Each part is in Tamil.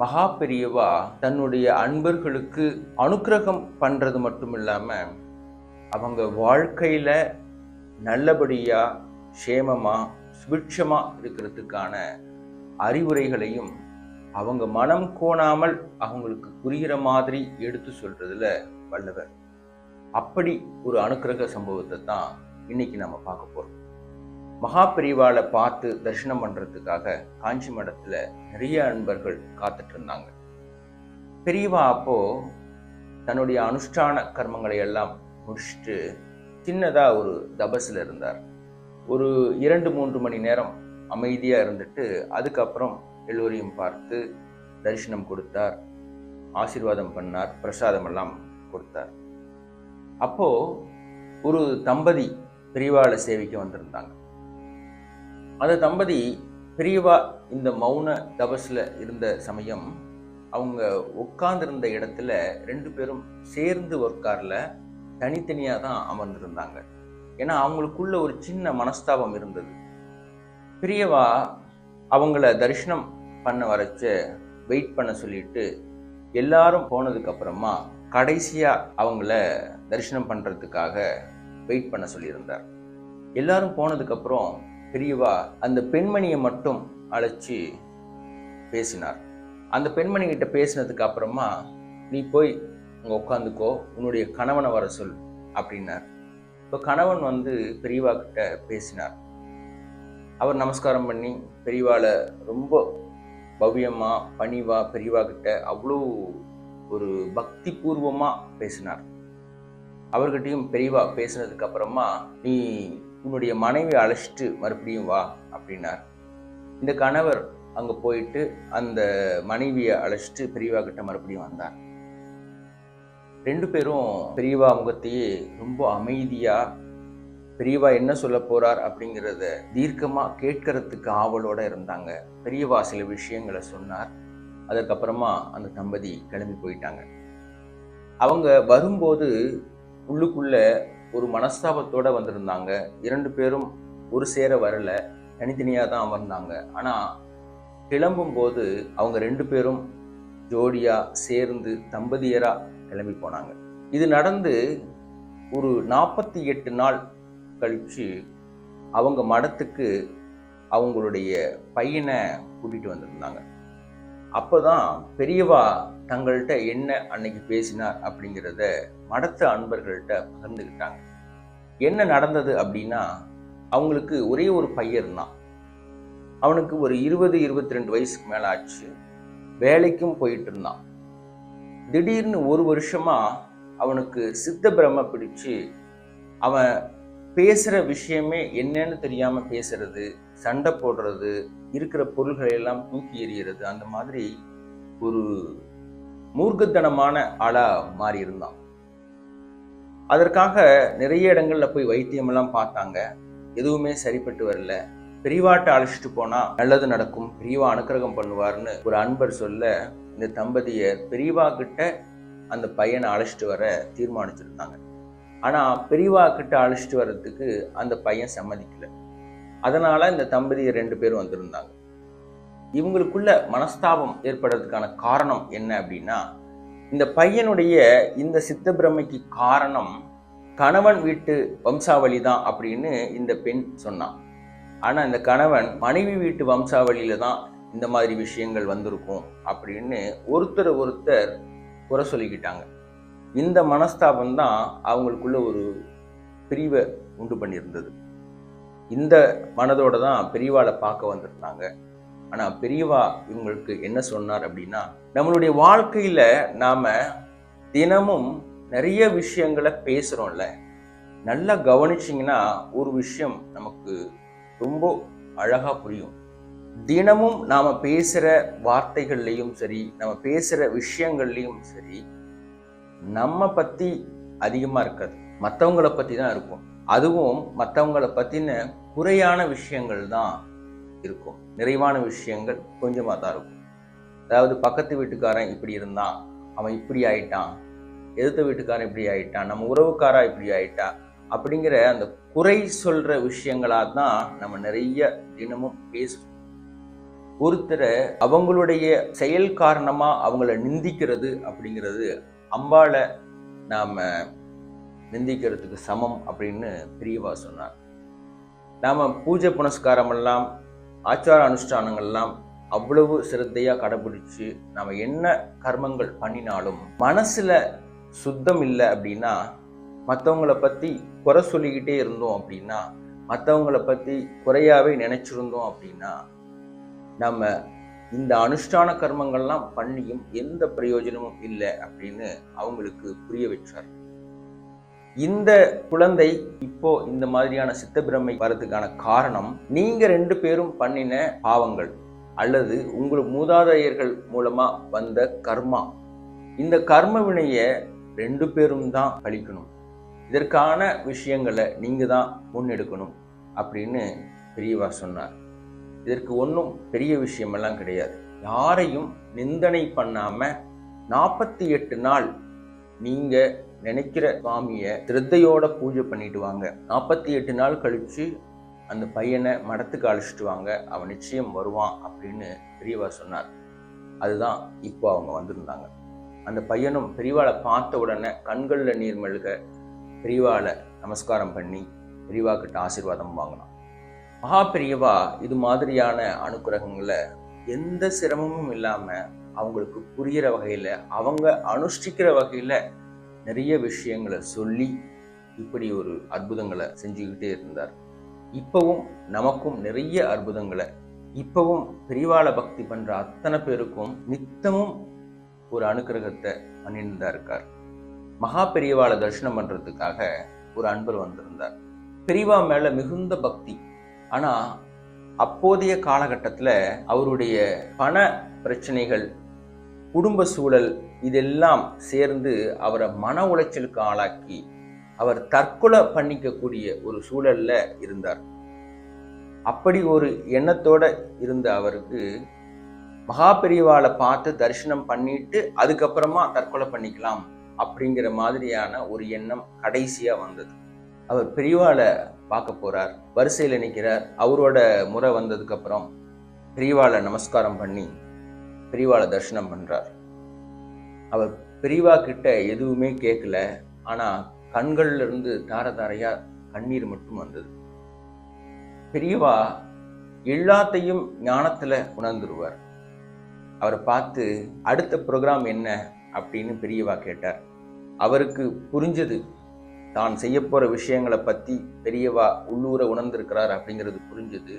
மகா பெரியவா தன்னுடைய அன்பர்களுக்கு அனுக்கிரகம் பண்ணுறது மட்டும் இல்லாமல் அவங்க வாழ்க்கையில் நல்லபடியாக சேமமாக சுபிட்சமாக இருக்கிறதுக்கான அறிவுரைகளையும் அவங்க மனம் கோணாமல் அவங்களுக்கு புரிகிற மாதிரி எடுத்து சொல்கிறதுல வல்லவர். அப்படி ஒரு அனுக்கிரக சம்பவத்தை தான் இன்னைக்கு நம்ம பார்க்க போகிறோம் மகா பெரிவாளை பார்த்து தரிசனம் பண்ணுறதுக்காக காஞ்சி மடத்தில் நிறைய அன்பர்கள் காத்துட்டு இருந்தாங்க. பெரியவா அப்போ தன்னுடைய அனுஷ்டான கர்மங்களை எல்லாம் முடிச்சுட்டு சின்னதாக ஒரு தபஸில் இருந்தார். ஒரு இரண்டு மூன்று மணி நேரம் அமைதியாக இருந்துட்டு அதுக்கப்புறம் எல்லோரையும் பார்த்து தரிசனம் கொடுத்தார் ஆசீர்வாதம் பண்ணார் பிரசாதம் எல்லாம் கொடுத்தார். அப்போ ஒரு தம்பதி பெரியவாளை சேவிக்க வந்திருந்தாங்க. அந்த தம்பதி பிரியவா இந்த மௌன தபஸில் இருந்த சமயம் அவங்க உட்கார்ந்துருந்த இடத்துல ரெண்டு பேரும் சேர்ந்து ஒர்க்காரில் தனித்தனியாக தான் அமர்ந்திருந்தாங்க. ஏன்னா அவங்களுக்குள்ள ஒரு சின்ன மனஸ்தாபம் இருந்தது. பிரியவா அவங்கள தரிசனம் பண்ண வரைச்ச வெயிட் பண்ண சொல்லிட்டு எல்லாரும் போனதுக்கப்புறமா கடைசியாக அவங்கள தரிசனம் பண்ணுறதுக்காக வெயிட் பண்ண சொல்லியிருந்தார். எல்லாரும் போனதுக்கப்புறம் பெரியவா அந்த பெண்மணியை மட்டும் அழைச்சி பேசினார். அந்த பெண்மணி கிட்ட பேசினதுக்கு அப்புறமா நீ போய் அங்கே உட்காந்துக்கோ உன்னுடைய கணவனை வர சொல் அப்படின்னார். இப்போ கணவன் வந்து பெரியவா கிட்ட பேசினார். அவர் நமஸ்காரம் பண்ணி பெரியவாவில் ரொம்ப பவ்யமாக பணிவா பெரியவா கிட்ட அவ்வளோ ஒரு பக்தி பூர்வமாக பேசினார். அவர்கிட்டையும் பெரியவா பேசினதுக்கு அப்புறமா நீ உன்னுடைய மனைவி அழைச்சிட்டு மறுபடியும் வா அப்படின்னார். இந்த கணவர் அங்க போயிட்டு அந்த மனைவியை அழைச்சிட்டு பெரியவா கிட்ட மறுபடியும் வந்தார். ரெண்டு பேரும் பெரியவா முகத்தையே ரொம்ப அமைதியா பெரியவா என்ன சொல்ல போறார் அப்படிங்கிறத தீர்க்கமா கேட்கறதுக்கு ஆவலோட இருந்தாங்க. பெரியவா சில விஷயங்களை சொன்னார். அதற்கப்புறமா அந்த தம்பதி கிளம்பி போயிட்டாங்க. அவங்க வரும்போது உள்ளுக்குள்ள ஒரு மனஸ்தாபத்தோட வந்திருந்தாங்க. இரண்டு பேரும் ஒரு சேர வரல. தனித்தனியாக தான் அமர்ந்தாங்க. ஆனால் கிளம்பும் போது அவங்க ரெண்டு பேரும் ஜோடியாக சேர்ந்து தம்பதியராக கிளம்பி போனாங்க. இது நடந்து ஒரு நாற்பத்தி எட்டு நாள் கழித்து அவங்க மடத்துக்கு அவங்களுடைய பையனை கூட்டிகிட்டு வந்திருந்தாங்க. அப்போதான் பெரியவா தங்கள்கிட்ட என்ன அன்னைக்கு பேசினார் அப்படிங்கிறத மடத்த அன்பர்கள்ட்ட பகிர்ந்துக்கிட்டாங்க என்ன நடந்தது அப்படின்னா அவங்களுக்கு ஒரே ஒரு பையன் இருந்தான் அவனுக்கு ஒரு இருபது இருபத்தி ரெண்டு வயசுக்கு மேலே ஆச்சு. வேலைக்கும் போயிட்டு இருந்தான் திடீர்னு ஒரு வருஷமா அவனுக்கு சித்த பிரம பிடிச்சு அவன் பேசுகிற விஷயமே என்னன்னு தெரியாமல் பேசுறது சண்டை போடுறது இருக்கிற பொருள்களை எல்லாம் தூக்கி எறிகிறது அந்த மாதிரி ஒரு மூர்க்கத்தனமான ஆளா மாறி இருந்தான். அதற்காக நிறைய இடங்கள்ல போய் வைத்தியம் எல்லாம் பார்த்தாங்க. எதுவுமே சரிப்பட்டு வரல. பெரியவாட்ட அழைச்சிட்டு போனா நல்லது நடக்கும் பெரியவா அனுக்கிரகம் பண்ணுவார்னு ஒரு அன்பர் சொல்ல இந்த தம்பதியை பெரியவா கிட்ட அந்த பையனை அழைச்சிட்டு வர தீர்மானிச்சிருந்தாங்க. ஆனா பெரியவா கிட்ட அழைச்சிட்டு வர்றதுக்கு அந்த பையன் சம்மதிக்கல. அதனால் இந்த தம்பதியர் ரெண்டு பேரும் வந்திருந்தாங்க. இவங்களுக்குள்ள மனஸ்தாபம் ஏற்படுறதுக்கான காரணம் என்ன அப்படின்னா இந்த பையனுடைய இந்த சித்த பிரமைக்கு காரணம் கணவன் வீட்டு வம்சாவளி தான் அப்படின்னு இந்த பெண் சொன்னான் ஆனால் இந்த கணவன் மனைவி வீட்டு வம்சாவளியில தான் இந்த மாதிரி விஷயங்கள் வந்திருக்கும் அப்படின்னு ஒருத்தர் ஒருத்தர் குறை சொல்லிக்கிட்டாங்க. இந்த மனஸ்தாபம் தான் அவங்களுக்குள்ள ஒரு பிரிவை உண்டு பண்ணியிருந்தது. இந்த மனதோடு தான் பெரியவாளை பார்க்க வந்திருந்தாங்க. ஆனால் பெரியவா இவங்களுக்கு என்ன சொன்னார் அப்படின்னா நம்மளுடைய வாழ்க்கையில் நாம் தினமும் நிறைய விஷயங்களை பேசுகிறோம்ல நல்லா கவனிச்சிங்கன்னா ஒரு விஷயம் நமக்கு ரொம்ப அழகாக புரியும். தினமும் நாம் பேசுகிற வார்த்தைகள்லேயும் சரி நம்ம பேசுகிற விஷயங்கள்லையும் சரி நம்ம பற்றி அதிகமாக இருக்காது. மற்றவங்கள பற்றி தான் இருக்கும். அதுவும் மற்றவங்கள பற்றின குறையான விஷயங்கள் தான் இருக்கும். நிறைவான விஷயங்கள் கொஞ்சமாக தான் இருக்கும். அதாவது பக்கத்து வீட்டுக்காரன் இப்படி இருந்தான் அவன் இப்படி ஆயிட்டான் எதிர்த்த வீட்டுக்காரன் இப்படி ஆயிட்டான் நம்ம உறவுக்காரா இப்படி ஆயிட்டா அப்படிங்கிற அந்த குறை சொல்கிற விஷயங்களா தான் நம்ம நிறைய தினமும் பேசுவோம். ஒருத்தரை அவங்களுடைய செயல் காரணமாக அவங்கள நிந்திக்கிறது அப்படிங்கிறது அம்பாளை நாம் நிந்திக்கிறதுக்கு சமம் அப்படின்னு பிரியவா சொன்னார் நாம பூஜை புனஸ்காரம் எல்லாம் ஆச்சார அனுஷ்டானங்கள்லாம் அவ்வளவு சிரத்தையா கடைபிடிச்சு நாம என்ன கர்மங்கள் பண்ணினாலும் மனசுல சுத்தம் இல்லை அப்படின்னா மற்றவங்களை பத்தி குறை சொல்லிக்கிட்டே இருந்தோம் அப்படின்னா மற்றவங்களை பத்தி குறையாவே நினைச்சிருந்தோம் அப்படின்னா நம்ம இந்த அனுஷ்டான கர்மங்கள்லாம் பண்ணியும் எந்த பிரயோஜனமும் இல்லை அப்படின்னு அவங்களுக்கு புரிய வச்சார். இந்த குழந்தை இப்போ இந்த மாதிரியான சித்தப்பிரமை வரதுக்கான காரணம் நீங்க ரெண்டு பேரும் பண்ணின பாவங்கள் அல்லது உங்கள் மூதாதையர்கள் மூலமா வந்த கர்மா. இந்த கர்ம வினைய ரெண்டு பேரும் தான் கழிக்கணும் இதற்கான விஷயங்களை நீங்க தான் முன்னெடுக்கணும் அப்படின்னு பெரியவா சொன்னார். இதற்கு ஒன்றும் பெரிய விஷயமெல்லாம் கிடையாது. யாரையும் நிந்தனை பண்ணாம நாற்பத்தி எட்டு நாள் நீங்கள் நினைக்கிற சுவாமியை திருத்தையோட பூஜை பண்ணிட்டு வாங்க. நாற்பத்தி எட்டு நாள் கழிச்சு அந்த பையனை மடத்துக்கு அழைச்சிட்டு வாங்க. அவன் நிச்சயம் வருவான் அப்படின்னு பெரியவா சொன்னார். அதுதான் இப்போ அவங்க வந்திருந்தாங்க. அந்த பையனும் பெரியவாளை பார்த்த உடனே கண்களில் நீர் மெழுக பெரியவாளை நமஸ்காரம் பண்ணி பெரியவா கிட்ட ஆசீர்வாதம் வாங்கினான். மகா பெரியவா இது மாதிரியான அனுக்கிரகங்களை எந்த சிரமமும் இல்லாமல் அவங்களுக்கு புரிகிற வகையில் அவங்க அனுஷ்டிக்கிற வகையில் நிறைய விஷயங்களை சொல்லி இப்படி ஒரு அற்புதங்களை செஞ்சுக்கிட்டே இருந்தார். இப்பவும் நமக்கும் நிறைய அற்புதங்களை இப்பவும் பெரிவாள பக்தி பண்ற அத்தனை பேருக்கும் நித்தமும் ஒரு அனுக்கிரகத்தை பண்ணிட்டு தான் இருக்கார். மகா பெரியவாளை தரிசனம் பண்றதுக்காக ஒரு அன்பர் வந்திருந்தார். பெரியவா மேல மிகுந்த பக்தி. ஆனா அப்போதைய காலகட்டத்தில் அவருடைய பண பிரச்சனைகள் குடும்ப சூழல் இதெல்லாம் சேர்ந்து அவரை மன உளைச்சலுக்கு ஆளாக்கி அவர் தற்கொலை பண்ணிக்கக்கூடிய ஒரு சூழல்ல இருந்தார். அப்படி ஒரு எண்ணத்தோட இருந்த அவருக்கு மகா பெரியவாளை பார்த்து தரிசனம் பண்ணிட்டு அதுக்கப்புறமா தற்கொலை பண்ணிக்கலாம் அப்படிங்கிற மாதிரியான ஒரு எண்ணம் கடைசியா வந்தது. அவர் பெரியவாளை பார்க்க போறார் வரிசையில் நிற்கிறார் அவரோட முறை வந்ததுக்கு அப்புறம் பெரியவாளை நமஸ்காரம் பண்ணி பெரியவாளை தரிசனம் பண்றார். அவர் பெரியவா கிட்ட எதுவுமே கேட்கல ஆனால் கண்கள்ல இருந்து தார தாரையாக கண்ணீர் மட்டும் வந்தது. பெரியவா எல்லாத்தையும் ஞானத்தில் உணர்ந்துருவார். அவரை பார்த்து அடுத்த ப்ரோக்ராம் என்ன? அப்படின்னு பெரியவா கேட்டார். அவருக்கு புரிஞ்சது தான் செய்ய போகிற விஷயங்களை பற்றி பெரியவா உள்ளூர உணர்ந்திருக்கிறார் அப்படிங்கிறது புரிஞ்சது.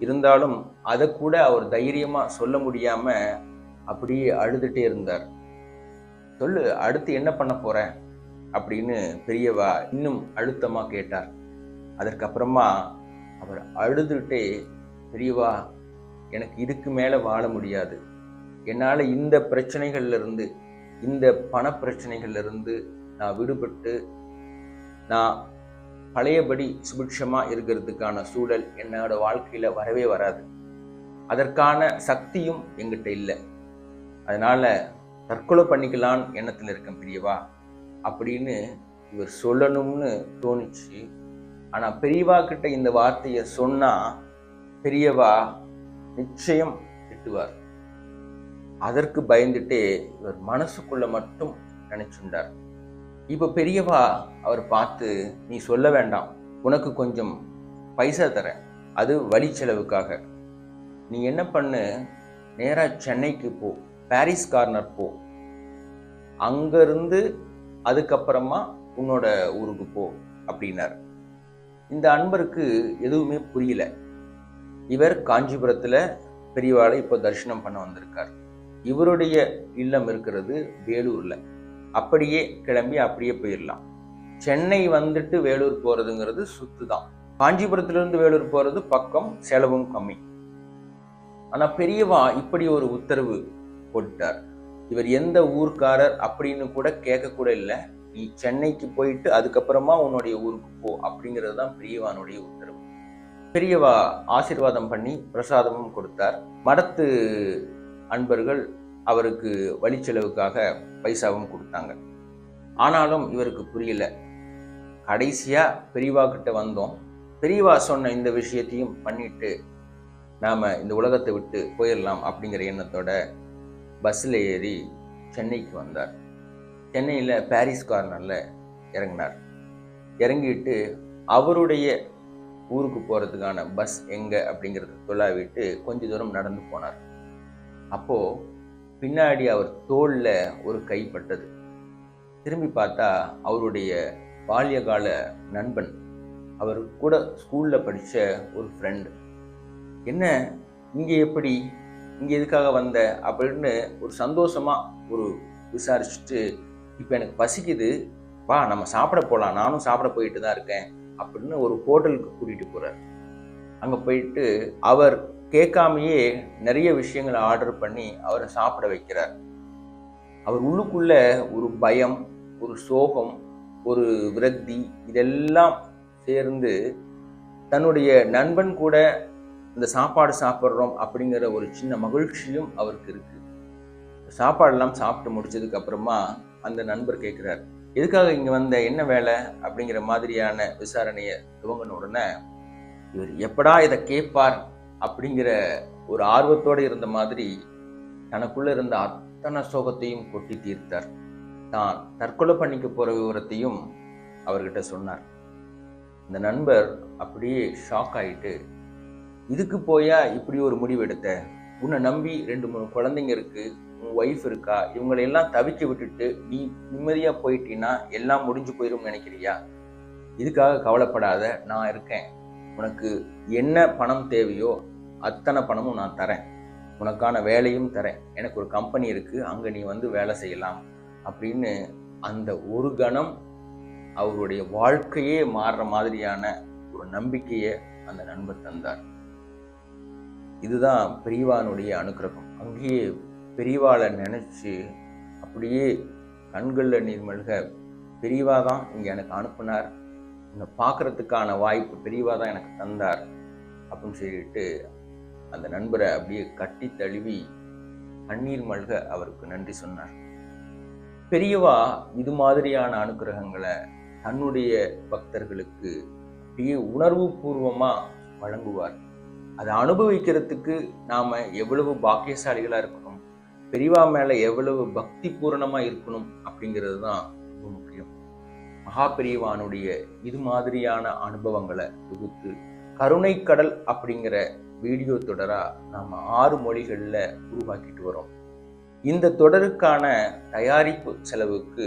இருந்தாலும் அதை கூட அவர் தைரியமாக சொல்ல முடியாமல் அப்படியே அழுதுகிட்டே இருந்தார். சொல்லு அடுத்து என்ன பண்ண போற அப்படின்னு பெரியவா இன்னும் அழுத்தமாக கேட்டார். அதற்கப்புறமா அவர் அழுதுகிட்டே பெரியவா எனக்கு இதுக்கு மேலே வாழ முடியாது. என்னால் இந்த பிரச்சனைகள்லேருந்து இந்த பண பிரச்சனைகள்ல இருந்து நான் விடுபட்டு நான் பழையபடி சுபிட்சமா இருக்கிறதுக்கான சூழல் என்னோட வாழ்க்கையில் வரவே வராது. அதற்கான சக்தியும் எங்கிட்ட இல்லை. அதனால் தற்கொலை பண்ணிக்கலான்னு எண்ணத்தில் இருக்கேன் பெரியவா. அப்படின்னு இவர் சொல்லணும்னு தோணுச்சு. ஆனால் பெரியவா கிட்ட இந்த வார்த்தையை சொன்னால் பெரியவா நிச்சயம் திட்டுவார். அதற்கு பயந்துட்டே இவர் மனசுக்குள்ள மட்டும் நினைச்சுண்டார். இப்போ பெரியவா அவர் பார்த்து நீ சொல்ல வேண்டாம். உனக்கு கொஞ்சம் பைசா தரேன். அது வழி செலவுக்காக. நீ என்ன பண்ணு? நேராக சென்னைக்கு போ. பாரிஸ் கார்னர் போ. அங்கேருந்து அதுக்கப்புறமா உன்னோட ஊருக்கு போ அப்படின்னார். இந்த அன்பருக்கு எதுவுமே புரியல. இவர் காஞ்சிபுரத்தில் பெரியவாளை இப்போ தரிசனம் பண்ண வந்திருக்கார். இவருடைய இல்லம் இருக்கிறது வேலூரில். அப்படியே கிளம்பி அப்படியே போயிடலாம் சென்னை வந்துட்டு வேலூர் போகிறதுங்கிறது சுத்து தான் காஞ்சிபுரத்திலிருந்து வேலூர் போகிறது பக்கம் செலவும் கம்மி. ஆனால் பெரியவா இப்படி ஒரு உத்தரவு போட்டார் இவர் எந்த ஊர்க்காரர் அப்படின்னு கூட கேட்க கூட இல்லை. நீ சென்னைக்கு போயிட்டு அதுக்கப்புறமா உன்னுடைய ஊருக்கு போ அப்படிங்கிறது தான் பெரியவானுடைய உத்தரவு. பெரியவா ஆசீர்வாதம் பண்ணி பிரசாதமும் கொடுத்தார். மடத்து அன்பர்கள் அவருக்கு வழிச்செலவுக்காக பைசாவும் கொடுத்தாங்க. ஆனாலும் இவருக்கு புரியல. கடைசியாக பெரியவா கிட்ட வந்தோம். பெரியவா சொன்ன இந்த விஷயத்தையும் பண்ணிட்டு நாம் இந்த உலகத்தை விட்டு போயிடலாம் அப்படிங்கிற எண்ணத்தோட பஸ்ஸில் ஏறி சென்னைக்கு வந்தார். சென்னையில் பாரிஸ் கார்னரில் இறங்கினார். இறங்கிட்டு அவருடைய ஊருக்கு போகிறதுக்கான பஸ் எங்கே அப்படிங்கிறத தொலாவிட்டு கொஞ்ச தூரம் நடந்து போனார். அப்போது பின்னாடி அவர் தோளில் ஒரு கை பட்டது. திரும்பி பார்த்தா அவருடைய பால்யகால நண்பன் அவர் கூட ஸ்கூலில் படித்த ஒரு ஃப்ரெண்டு என்ன இங்கே எப்படி? இங்கே எதுக்காக வந்த அப்படின்னு ஒரு சந்தோஷமாக ஒரு விசாரிச்சுட்டு இப்போ எனக்கு பசிக்குது. வா நம்ம சாப்பிட போகலாம் நானும் சாப்பிட போயிட்டு தான் இருக்கேன் அப்படின்னு ஒரு ஹோட்டலுக்கு கூட்டிகிட்டு போகிறார் அங்கே போயிட்டு அவர் கேட்காமையே நிறைய விஷயங்களை ஆர்டர் பண்ணி அவரை சாப்பிட வைக்கிறார். அவர் உள்ளுக்குள்ள ஒரு பயம் ஒரு சோகம் ஒரு விரக்தி இதெல்லாம் சேர்ந்து தன்னுடைய நண்பன் கூட இந்த சாப்பாடு சாப்பிட்றோம் அப்படிங்கிற ஒரு சின்ன மகிழ்ச்சியும் அவருக்கு இருக்கு. சாப்பாடெல்லாம் சாப்பிட்டு முடிச்சதுக்கு அப்புறமா அந்த நண்பர் கேட்குறார் எதுக்காக இங்கே வந்த? என்ன வேலை? அப்படிங்கிற மாதிரியான விசாரணையை துவங்கின உடனே இவர் எப்படா இதை கேட்பார் அப்படிங்கிற ஒரு ஆர்வத்தோடு இருந்த மாதிரி தனக்குள்ளே இருந்த அத்தனை சோகத்தையும் கொட்டி தீர்த்தார். தான் தற்கொலை பண்ணிக்க போகிற விவரத்தையும் அவர்கிட்ட சொன்னார். இந்த நண்பர் அப்படியே ஷாக் ஆகிட்டு இதுக்கு போயா இப்படி ஒரு முடிவு எடுத்த? உன்னை நம்பி ரெண்டு மூணு குழந்தைங்க இருக்கு உன் ஒய்ஃப் இருக்கா இவங்களை எல்லாம் தவிக்க விட்டுட்டு நீ நிம்மதியா போயிட்டீன்னா எல்லாம் முடிஞ்சு போயிரும் நினைக்கிறியா? இதுக்காக கவலைப்படாத நான் இருக்கேன். உனக்கு என்ன பணம் தேவையோ அத்தனை பணமும் நான் தரேன். உனக்கான வேலையும் தரேன். எனக்கு ஒரு கம்பெனி இருக்கு அங்க நீ வந்து வேலை செய்யலாம் அப்படின்னு அந்த ஒரு கணம் அவருடைய வாழ்க்கையே மாறுற மாதிரியான ஒரு நம்பிக்கையை அந்த நண்பர் தந்தார். இதுதான் பெரியவானுடைய அனுக்கிரகம். அங்கேயே பெரியவாளை நினச்சி அப்படியே கண்களில் நீர்மல்க பெரியவா தான் இங்கே எனக்கு அனுப்புனார். என்னை பார்க்கறதுக்கான வாய்ப்பு பெரியவா தான் எனக்கு தந்தார். அப்படின்னு சொல்லிட்டு அந்த நண்பரை அப்படியே கட்டி தழுவி கண்ணீர் மல்க அவருக்கு நன்றி சொன்னார். பெரியவா இது மாதிரியான அனுக்கிரகங்களை தன்னுடைய பக்தர்களுக்கு அப்படியே உணர்வு பூர்வமாக வழங்குவார். அதை அனுபவிக்கிறதுக்கு நாம் எவ்வளவு பாக்கியசாலிகளாக இருக்கணும்? பெரியவா மேலே எவ்வளவு பக்தி பூரணமாக இருக்கணும் அப்படிங்கிறது தான் ரொம்ப முக்கியம். மகா பெரியவானுடைய இது மாதிரியான அனுபவங்களை தொகுத்து கருணை கடல் அப்படிங்கிற வீடியோ தொடராக நாம் ஆறு மொழிகளில் உருவாக்கிட்டு வரோம். இந்த தொடருக்கான தயாரிப்பு செலவுக்கு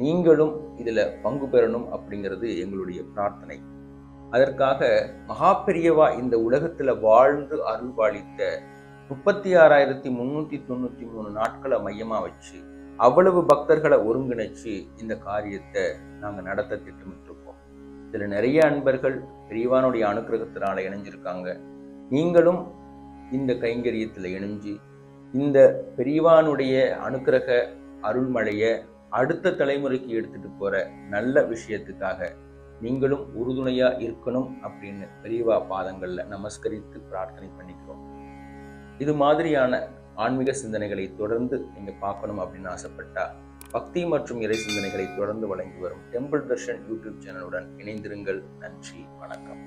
நீங்களும் இதில் பங்கு பெறணும் அப்படிங்கிறது எங்களுடைய பிரார்த்தனை. அதற்காக மகா பெரியவா இந்த உலகத்தில் வாழ்ந்து அருள்பாளித்த முப்பத்தி ஆறாயிரத்தி முன்னூற்றி தொண்ணூற்றி மூணு நாட்களை மையமாக வச்சு அவ்வளவு பக்தர்களை ஒருங்கிணைச்சு இந்த காரியத்தை நாங்கள் நடத்த திட்டமிட்டிருக்கோம். இதில் நிறைய அன்பர்கள் பெரியவானுடைய அனுக்கிரகத்தினால இணைஞ்சிருக்காங்க. நீங்களும் இந்த கைங்கரியத்தில் இணைஞ்சு இந்த பெரியவானுடைய அனுக்கிரக அருள்மழையை அடுத்த தலைமுறைக்கு எடுத்துட்டு போகிற நல்ல விஷயத்துக்காக நீங்களும் உறுதுணையா இருக்கணும் அப்படின்னு பெரியவா பாதங்கள்ல நமஸ்கரித்து பிரார்த்தனை பண்ணிக்கிறோம். இது மாதிரியான ஆன்மீக சிந்தனைகளை தொடர்ந்து நீங்க பார்க்கணும் அப்படின்னு ஆசைப்பட்டா பக்தி மற்றும் இறை சிந்தனைகளை தொடர்ந்து வழங்கி வரும் டெம்பிள் தர்ஷன் யூடியூப் சேனலுடன் இணைந்திருங்கள். நன்றி வணக்கம்.